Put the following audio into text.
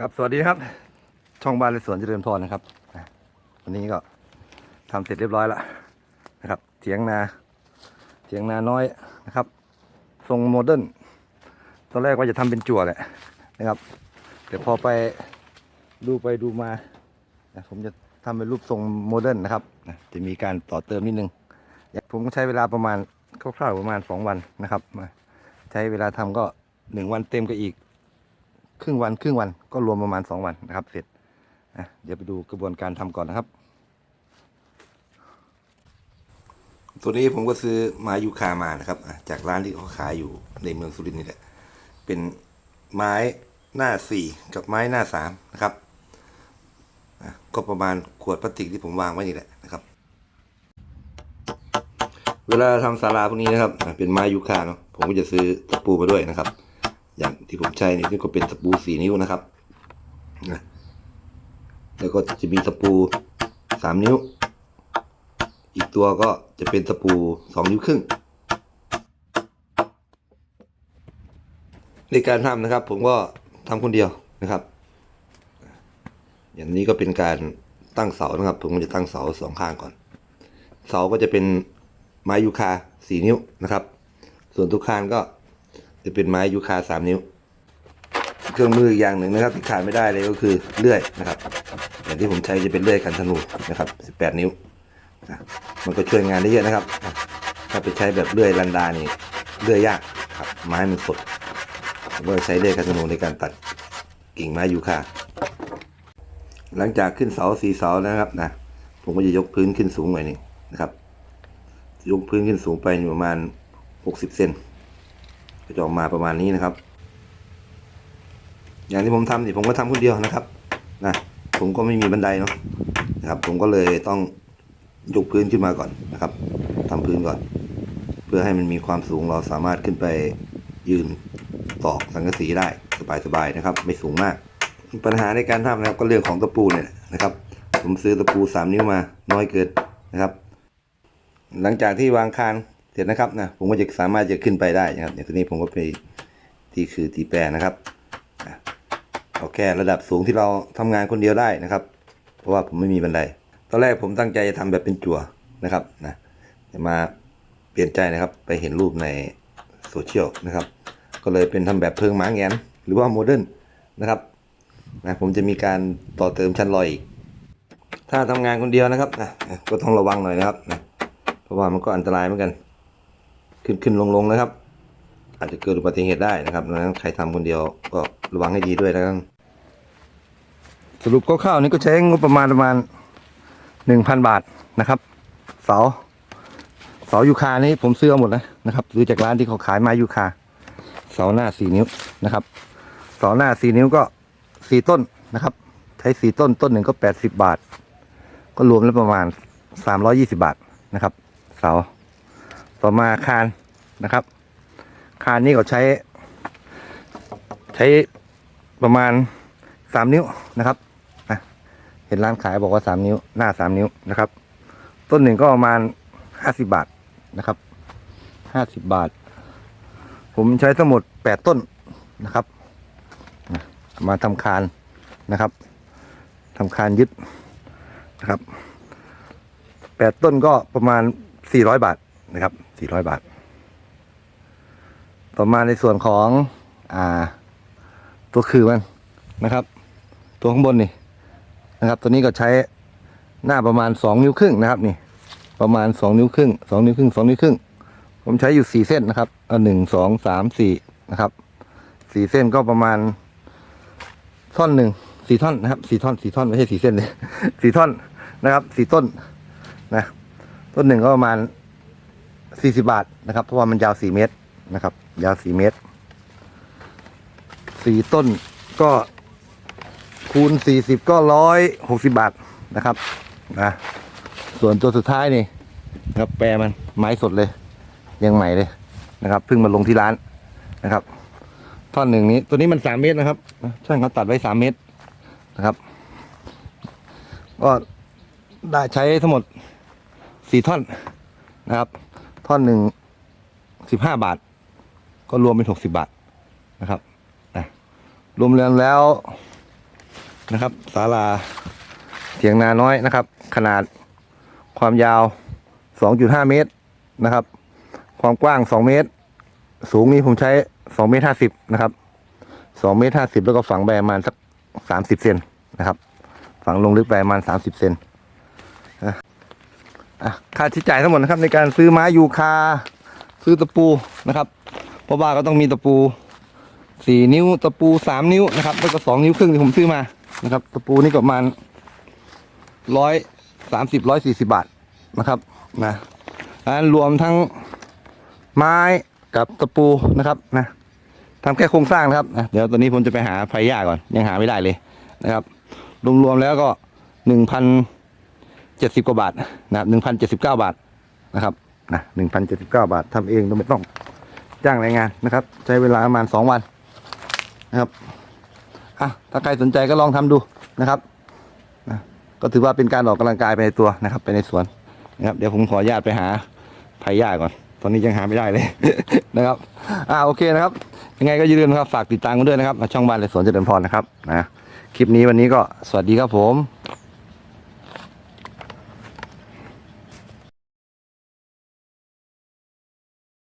ครับสวัสดีครับ ช่องบ้านและสวนเจริญพรนะครับวันนี้ก็ทำเสร็จเรียบร้อยแล้วนะครับเถียงนาเถียงนาน้อยนะครับ ทรงโมเดิร์นตอนแรกว่าจะทำเป็นจั่วแหละนะครับ แต่พอไปดูไปดูมาผมจะทำเป็นรูปทรงโมเดิร์นนะครับจะมีการต่อเติมนิดนึงผมก็ใช้เวลาประมาณคร่าวๆประมาณสองวันนะครับมาใช้เวลาทำก็หนึ่งวันเต็มก็อีก ครึ่งวันครึ่งวันก็รวมประมาณสองวันนะครับ เสร็จนะเดี๋ยวไปดูกระบวนการทำก่อนนะครับ ตัวนี้ผมก็ซื้อไม้ยูคามานะครับ จากร้านที่เขาขายอยู่ในเมืองสุรินทร์นี่แหละเป็นไม้หน้าสี่กับไม้หน้าสามนะครับก็ประมาณขวดพลาสติกที่ผมวางไว้นี่แหละนะครับ เวลาทำศาลาพวกนี้นะครับ เป็นไม้ยูคาเนาะผมก็จะซื้อตะปูมาด้วยนะครับ อย่างที่ผมใช้นี่นี่ก็เป็นตะปูสี่นิ้วนะครับนะแล้วก็จะมีตะปูสามนิ้ว อีกตัวก็จะเป็นตะปูสองนิ้วครึ่ง ในการทำนะครับ ผมก็ทำคนเดียวนะครับ อย่างนี้ก็เป็นการตั้งเสานะครับ ผมก็จะตั้งเสาสองข้างก่อน เสาก็จะเป็นไม้ยูคาสี่นิ้วนะครับ ส่วนทุกข้างก็ จะเป็นไม้ยูคาสามนิ้ว เครื่องมืออีกอย่างหนึ่งนะครับที่ขาดไม่ได้เลยก็คือเลื่อยนะครับ อย่างที่ผมใช้จะเป็นเลื่อยกันธนูนะครับสิบแปดนิ้ว มันก็ช่วยงานได้เยอะนะครับ ถ้าไปใช้แบบเลื่อยลันดานี่เลื่อยยากครับไม้มันสดผมก็ใช้เลื่อยกันธนูในการตัดกิ่งไม้ยูคาหลังจากขึ้นเสาสี่เสานะครับนะผมก็จะยกพื้นขึ้นสูงหน่อยหนึงนะครับ ยกพื้นขึ้นสูงไปอยู่ประมาณหกสิบเซน ก็จะออกมาประมาณนี้นะครับ อย่างที่ผมทำนี่ผมก็ทำคนเดียวนะครับนะผมก็ไม่มีบันไดเนาะนะครับ ผมก็เลยต้องยกพื้นขึ้นมาก่อนนะครับทำพื้นก่อน เพื่อให้มันมีความสูงเราสามารถขึ้นไปยืนตอกสังกะสีได้สบายๆนะครับ ไม่สูงมาก ปัญหาในการทำนะครับก็เรื่องของตะปูเนี่ยนะครับ ผมซื้อตะปูสามนิ้วมาน้อยเกินนะครับ หลังจากที่วางคาน เสร็จนะครับนะผมก็จะสามารถจะขึ้นไปได้นะครับอย่างตัวนี้ผมก็ไปที่คือตีแปรนะครับเอาแค่ระดับสูงที่เราทำงานคนเดียวได้นะครับ เพราะว่าผมไม่มีบันไดตอนแรกผมตั้งใจจะทำแบบเป็นจั่วนะครับนะแต่มาเปลี่ยนใจนะครับไปเห็นรูปในโซเชียลนะครับ ก็เลยเป็นทำแบบเพิงหมาแงนหรือว่าโมเดิร์นนะครับนะผมจะมีการต่อเติมชั้นลอยอีกถ้าทำงานคนเดียวนะครับนะก็ต้องระวังหน่อยนะครับนะเพราะว่ามันก็อันตรายเหมือนกัน ขึ้นขึ้นลงลงนะครับ อาจจะเกิดอุบัติเหตุได้นะครับดังนั้นใครทำคนเดียวก็ระวังให้ดีด้วยนะครับสรุปคร่าวๆนี้ก็ใช้งบประมาณประมาณหนึ่งพันบาทนะครับ เสาเสายูคานี้ผมซื้อหมดเลยนะครับซื้อจากร้านที่เขาขายไม้ยูคา เสาหน้าสี่นิ้วนะครับเสาหน้าสี่นิ้วก็สี่ต้นนะครับ ใช้สี่ต้นต้นหนึ่งก็แปดสิบบาท ก็รวมแล้วประมาณสามร้อยี่สิบาทนะครับ เสา ต่อมาคานนะครับ คานนี่ก็ใช้ ใช้ประมาณสามนิ้วนะครับเห็นร้านขายบอกว่าสามนิ้ว หน้าสามนิ้วนะครับ ต้นหนึ่งก็ประมาณห้าสิบาทนะครับห้าสิบบาท ผมใช้ทั้งหมดแปดต้นนะครับ มาทำคานนะครับทำคานยึดนะครับแปดต้นก็ประมาณสี่ร้อยบาทนะครับ สี่ร้อยบาท ต่อมาในส่วนของ อ่า ตัวคือมันนะครับ ตัวข้างบนนี่นะครับ ตัวนี้ก็ใช้หน้าประมาณสองนิ้วครึ่งนะครับ นี่ ประมาณสองนิ้วครึ่งสองนิ้วครึ่งสองนิ้วครึ่ง ผมใช้อยู่สี่เส้นนะครับเอาหนึ่งสองสามสี่นะครับสี่เส้นก็ประมาณท่อนหนึ่งสี่ท่อนนะครับสี่ท่อนสี่ท่อนไม่ใช่สี่เส้นเลยสี่ท่อนนะครับสี่ต้นนะต้นหนึ่งก็ประมาณ สี่สิบาทนะครับ เพราะว่ามันยาวสี่เมตรนะครับ ยาวสี่เมตรสี่ต้นก็คูณสี่สิบก็ร้อยหกสิบาทนะครับนะส่วนตัวสุดท้ายนี่นะครับแปรมันไม้สดเลย ยังใหม่เลยนะครับเพิ่งมาลงที่ร้านนะครับ ท่อนหนึ่งนี้ตัวนี้มันสามเมตรนะครับช่างเขาตัดไว้สามเมตรนะครับ ก็ได้ใช้ทั้งหมดสี่ท่อนนะครับ ท่อนหนึ่งสิบห้าบาท ก็รวมเป็นหกสิบาทนะครับนะรวมแล้วแล้วนะครับศาลาเถียงนาน้อยนะครับ ขนาดความยาว 2.5 เมตรนะครับ ความกว้าง 2 เมตร สูงนี้ผมใช้ 2 เมตร 50 นะครับ 2 เมตร 50 แล้วก็ฝังไปประมาณสัก 30 เซนนะครับ ฝังลงลึกไปประมาณ 30 เซน ค่าใช้จ่ายทั้งหมดนะครับ ในการซื้อไม้ยูคา ซื้อตะปูนะครับ เพราะว่าก็ต้องมีตะปูสี่นิ้วตะปูสามนิ้วนะครับแล้วก็สองนิ้วครึ่งที่ผมซื้อมานะครับ ตะปูนี่ประมาณร้อยสามสิบร้อยสี่สิบาทนะครับนะอันรวมทั้งไม้กับตะปูนะครับนะทำแค่โครงสร้างนะครับนะเดี๋ยวตอนนี้ผมจะไปหาไผ่หย่าก่อนยังหาไม่ได้เลยนะครับ รวมๆแล้วก็หนึ่งพัน เจ็ดสิบกว่าบาทนะครับหนึ่งพันเจ็ดสิบเก้าบาทนะครับนะหนึ่งพันเจ็ดสิบเก้าบาททำเองโดยไม่ต้องจ้างแรงงานนะครับ ใช้เวลาประมาณสองวันนะครับอะถ้าใครสนใจก็ลองทำดูนะครับนะก็ถือว่าเป็นการออกกำลังกายไปในตัวนะครับ ไปในสวนนะครับ เดี๋ยวผมขออนุญาตไปหาไผ่หญ้าก่อน ตอนนี้ยังหาไม่ได้เลยนะครับอ่าโอเคนะครับ ยังไงก็อย่าลืมนะครับฝากติดตามกันด้วยนะครับ ช่องบ้านและสวนเจริญพรนะครับนะคลิปนี้วันนี้ก็สวัสดีครับผม